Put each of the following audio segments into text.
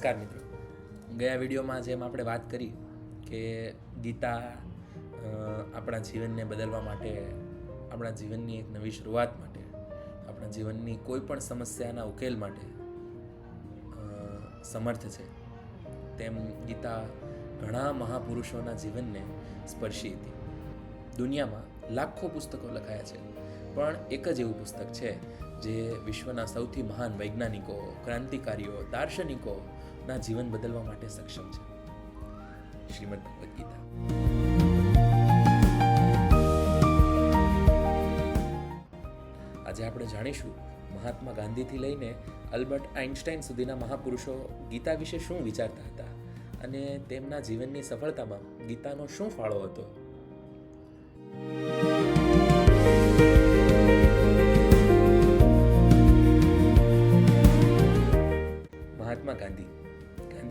નમસ્કાર મિત્રો. ગયા વિડીયોમાં જેમ આપણે વાત કરી કે ગીતા આપણા જીવનને બદલવા માટે, આપણા જીવનની એક નવી શરૂઆત માટે, આપણા જીવનની કોઈ પણ સમસ્યાના ઉકેલ માટે સમર્થ છે. તેમ ગીતા ઘણા મહાપુરુષોના જીવનને સ્પર્શી હતી. દુનિયામાં લાખો પુસ્તકો લખાયા છે, પણ એક જ એવું પુસ્તક છે જે વિશ્વના સૌથી મહાન વૈજ્ઞાનિકો, ક્રાંતિકારીઓ દાર્શનિકોના જીવન બદલવા માટે સક્ષમ છે. શ્રીમદ ભગવદ્ ગીતા આજે આપણે જાણીશું મહાત્મા ગાંધીથી લઈને અલ્બર્ટ આઇન્સ્ટાઈન સુધીના મહાપુરુષો ગીતા વિશે શું વિચારતા હતા અને તેમના જીવનની સફળતામાં ગીતાનો શું ફાળો હતો.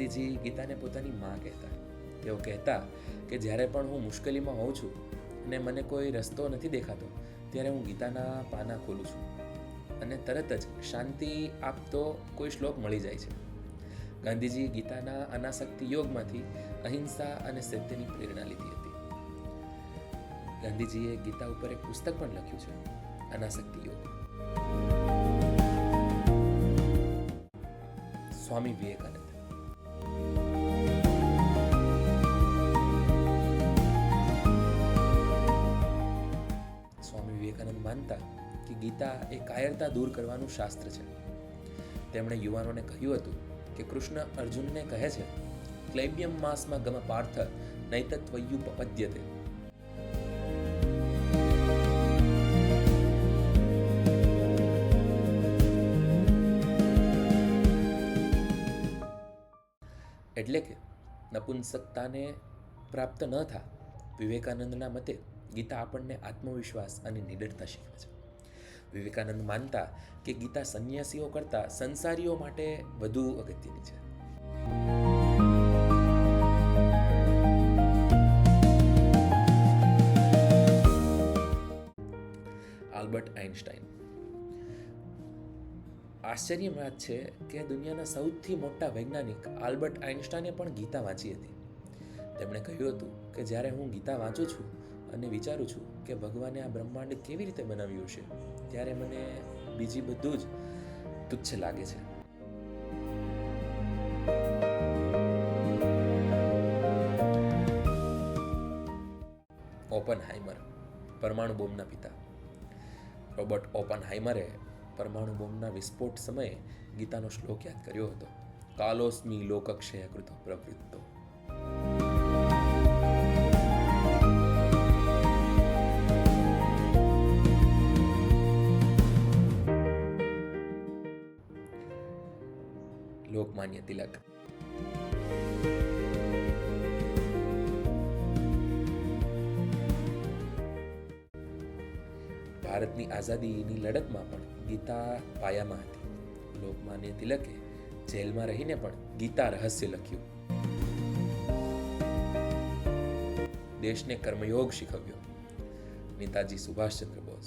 ગાંધીજી ગીતાને પોતાની માં કહેતા. તેઓ કહેતા કે જ્યારે પણ હું મુશ્કેલીમાં હોઉં છું અને મને કોઈ રસ્તો નથી દેખાતો, ત્યારે હું ગીતાના પાના ખોલું છું. અને તરત જ શાંતિ આપતો કોઈ શ્લોક મળી જાય છે. ગાંધીજી ગીતાના અનાસક્તિ યોગમાંથી અહિંસા અને સત્યની પ્રેરણા લીધી હતી. ગાંધીજીએ ગીતા ઉપર એક પુસ્તક પણ લખ્યું છે, અનાસક્તિ યોગ. સ્વામી વિવેકાનંદ. માનતા કે ગીતા એ કાયરતા દૂર કરવાનું શાસ્ત્ર છે. તેમણે યુવાનોને કહ્યું હતું કે કૃષ્ણ અર્જુનને કહે છે ક્લૈબ્યમ માસમાં ગમ પાર્થ નૈતત્વયુપપદ્યતે એટલે કે નપુંસકતાને પ્રાપ્ત ન થા વિવેકાનંદના મતે ગીતા આપણને આત્મવિશ્વાસ અને નિડરતા શીખવે છે. વિવેકાનંદ માનતા કે ગીતા સંન્યાસીઓ કરતાં સંસારીઓ માટે વધુ અગત્યની છે. આલ્બર્ટ આઇન્સ્ટાઈન આશ્ચર્ય વાત છે કે દુનિયાના સૌથી મોટા વૈજ્ઞાનિક આલ્બર્ટ આઇન્સ્ટાઈને પણ ગીતા વાંચી હતી. તેમણે કહ્યું હતું કે જ્યારે હું ગીતા વાંચું છું અને વિચારું છું કે ભગવાને આ બ્રહ્માંડ કેવી રીતે બનાવ્યું છે, ત્યારે મને બીજી બધું જ તુચ્છ લાગે છે. ઓપન હાઇમર પરમાણુ બોમ્બના પિતા. રોબર્ટ ઓપન હાઇમરે પરમાણુ બોમ્બના વિસ્ફોટ સમયે ગીતાનો શ્લોક યાદ કર્યો હતો. કાલોસ્મી લોકક્ષય કૃતો પ્રવૃત્તો. લોકમાન્ય તિલક. ભારતની આઝાદીની લડતમાં પણ ગીતા પાયામાં હતી. લોકમાન્ય તિલકે જેલમાં રહીને પણ ગીતા રહસ્ય લખ્યું. દેશને કર્મયોગ શીખવ્યો. નેતાજી સુભાષચંદ્ર બોઝ.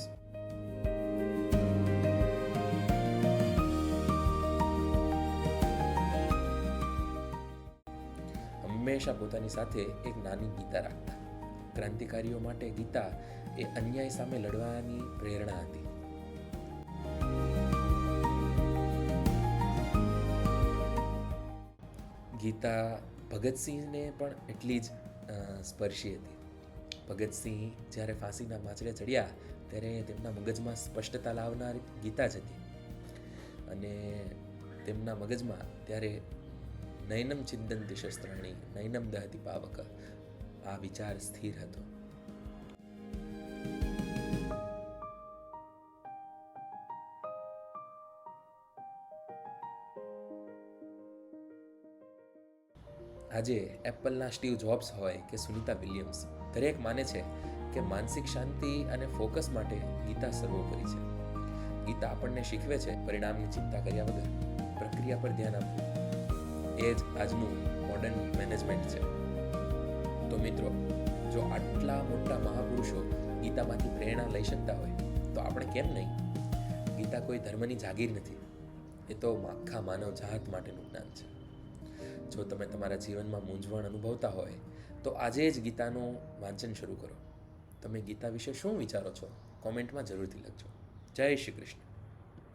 હંમેશા પોતાની સાથે એક નાની ગીતા રાખતા. ક્રાંતિકારીઓ માટે ગીતા એ અન્યાય સામે લડવાની પ્રેરણા હતી. ગીતા ભગતસિંહને પણ એટલી જ સ્પર્શી હતી. ભગતસિંહ જ્યારે ફાંસીના માછડે ચડ્યા, ત્યારે તેમના મગજમાં સ્પષ્ટતા લાવનાર ગીતા જ હતી. અને તેમના મગજમાં ત્યારે નયનમ ચિંતનતી શસ્ત્રાણી નૈનમ દહતિ પાવક આ વિચાર સ્થિર હતો આજે એપલના સ્ટીવ જોબ્સ હોય કે સુનિતા વિલિયમ્સ, દરેક માને છે કે માનસિક શાંતિ અને ફોકસ માટે ગીતા સર્વોપરી છે. ગીતા આપણને શીખવે છે પરિણામની ચિંતા કર્યા વગર. પ્રક્રિયા પર ધ્યાન આપવું. એ જ આજનું મોડર્ન મેનેજમેન્ટ છે. તો મિત્રો, જો આટલા મોટા મહાપુરુષો ગીતામાંથી પ્રેરણા લઈ શકતા હોય, તો આપણે કેમ નહીં? ગીતા કોઈ ધર્મની જાગીર નથી. એ તો આખા માનવ જાત માટેનું જ્ઞાન છે. જો તમે તમારા જીવનમાં મૂંઝવણ અનુભવતા હોય, તો આજે જ ગીતાનું વાંચન શરૂ કરો. તમે ગીતા વિશે શું વિચારો છો? કોમેન્ટમાં જરૂરથી લખજો. જય શ્રી કૃષ્ણ.